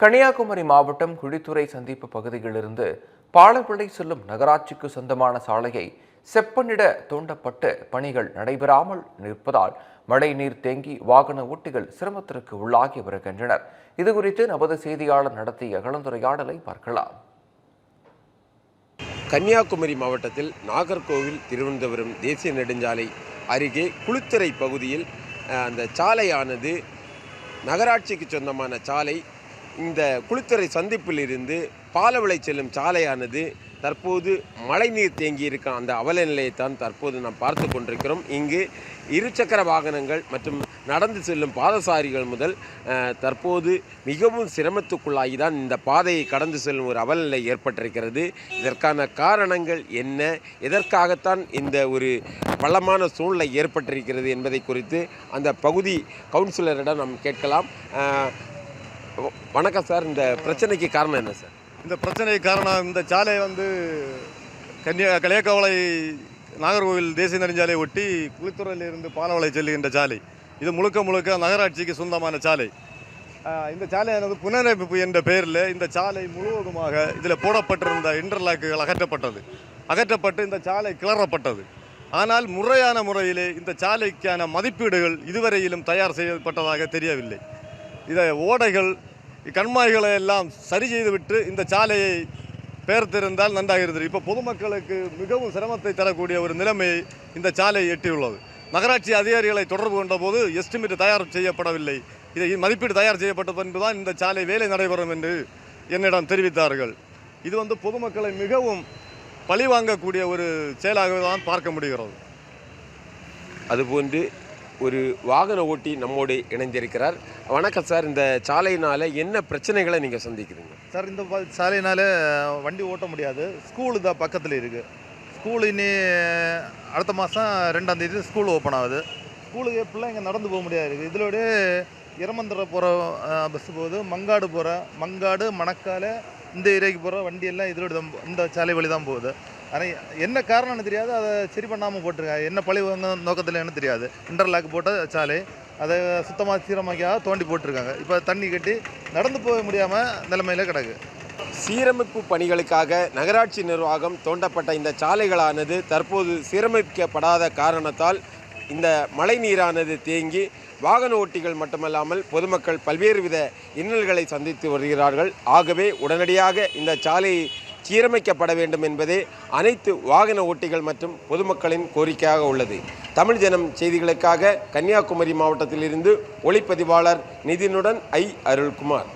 கன்னியாகுமரி மாவட்டம் குழித்துறை சந்திப்பு பகுதியிலிருந்து பாலப்பிள்ளை செல்லும் நகராட்சிக்கு சொந்தமான சாலையை செப்பனிட தோண்டப்பட்டு பணிகள் நடைபெறாமல் நிற்பதால் மழைநீர் தேங்கி வாகன ஓட்டிகள் சிரமத்திற்கு உள்ளாகி வருகின்றனர். இதுகுறித்து நமது செய்தியாளர் நடத்திய கலந்துரையாடலை பார்க்கலாம். கன்னியாகுமரி மாவட்டத்தில் நாகர்கோவில் திருவனந்தபுரம் தேசிய நெடுஞ்சாலை அருகே குளித்துறை பகுதியில் அந்த சாலையானது நகராட்சிக்கு சொந்தமான சாலை இந்த குளித்துறை சந்திப்பிலிருந்து பாலவிளை செல்லும் சாலையானது தற்போது மழைநீர் தேங்கி அந்த அவல நிலையைத்தான் தற்போது நாம் பார்த்து கொண்டிருக்கிறோம். இங்கு இருசக்கர வாகனங்கள் மற்றும் நடந்து செல்லும் பாதசாரிகள் முதல் தற்போது மிகவும் சிரமத்துக்குள்ளாகி தான் இந்த பாதையை கடந்து செல்லும் ஒரு அவலநிலை ஏற்பட்டிருக்கிறது. இதற்கான காரணங்கள் என்ன? எதற்காகத்தான் இந்த ஒரு பள்ளமான சூழ்நிலை ஏற்பட்டிருக்கிறது என்பதை குறித்து அந்த பகுதி கவுன்சிலரிடம் நாம் கேட்கலாம். வணக்கம் சார் இந்த பிரச்சனைக்கு காரணம் என்ன சார்? இந்த பிரச்சனைக்கு காரணம் இந்த சாலை வந்து கன்னியா கலியக்கவளை நாகர்கோவில் தேசிய நெடுஞ்சாலையை ஒட்டி குளித்துறையிலிருந்து பாலவளை செல்லுகின்ற சாலை. இது முழுக்க முழுக்க நகராட்சிக்கு சொந்தமான சாலை. இந்த சாலையானது புனரமைப்பு என்ற பெயரில் இந்த சாலை முழுவதுமாக இதில் போடப்பட்டிருந்த இன்டர்லாக்குகள் அகற்றப்பட்டது. அகற்றப்பட்டு இந்த சாலை கிளறப்பட்டது. ஆனால் முறையான முறையிலே இந்த சாலைக்கான மதிப்பீடுகள் இதுவரையிலும் தயார் செய்யப்பட்டதாக தெரியவில்லை. இதை ஓடைகள் கண்மாய்களை எல்லாம் சரி செய்துவிட்டு இந்த சாலையை பெயர்த்திருந்தால் நன்றாக இருந்தது இப்போ பொதுமக்களுக்கு மிகவும் சிரமத்தை தரக்கூடிய ஒரு நிலைமையை இந்த சாலை எட்டியுள்ளது. நகராட்சி அதிகாரிகளை தொடர்பு கொண்ட போது எஸ்டிமேட் தயார் செய்யப்படவில்லை. இதை மதிப்பீடு தயார் செய்யப்பட்ட பின்புதான் இந்த சாலை வேலை நடைபெறும் என்று என்னிடம் தெரிவித்தார்கள். இது வந்து பொதுமக்களை மிகவும் பழிவாங்கக்கூடிய ஒரு செயலாக தான் பார்க்க முடிகிறது. அதுபோன்று ஒரு வாகன ஓட்டி நம்மோடு இணைந்திருக்கிறார். வணக்கம் சார் இந்த சாலையினால் என்ன பிரச்சனைகளை நீங்கள் சந்திக்கிறீங்க? சார் இந்த சாலையினால் வண்டி ஓட்ட முடியாது. ஸ்கூலு தான் பக்கத்தில் இருக்குது ஸ்கூல் இனி அடுத்த மாதம் ரெண்டாம் தேதி ஸ்கூல் ஓப்பன் ஆகுது. ஸ்கூலுக்கு பிள்ளைங்க நடந்து போக முடியாது. இருக்குது இதிலோட இரமந்திர போகிற பஸ் போகுது மங்காடு போகிற மங்காடு மணக்கால இந்த ஏரியாவுக்கு போகிற வண்டியெல்லாம் இதோட தான் இந்த சாலை வழி தான் போகுது. ஆனால் என்ன காரணம்னு தெரியாது. அதை சரி பண்ணாமல் போட்டிருக்காங்க. என்ன பழி வாங்க நோக்கத்தில் தெரியாது. இன்டர்லாக் போட்ட சாலை அதை சுத்தமாக சீரமைக்காக தோண்டி போட்டிருக்காங்க. இப்போ தண்ணி கட்டி நடந்து போக முடியாமல் நிலைமையில் கிடக்கு. சீரமைப்பு பணிகளுக்காக நகராட்சி நிர்வாகம் தோண்டப்பட்ட இந்த சாலைகளானது தற்போது சீரமைக்கப்படாத காரணத்தால் இந்த மழை நீரானது தேங்கி வாகன ஓட்டிகள் மட்டுமல்லாமல் பொதுமக்கள் பல்வேறு வித இன்னல்களை சந்தித்து வருகிறார்கள். ஆகவே உடனடியாக இந்த சாலை சீரமைக்கப்பட வேண்டும் என்பதே அனைத்து வாகன ஓட்டிகள் மற்றும் பொதுமக்களின் கோரிக்கையாக உள்ளது. தமிழ் ஜனம் செய்திகளுக்காக கன்னியாகுமரி மாவட்டத்திலிருந்து ஒளிப்பதிவாளர் நிதினுடன் ஐ. அருள்குமார்.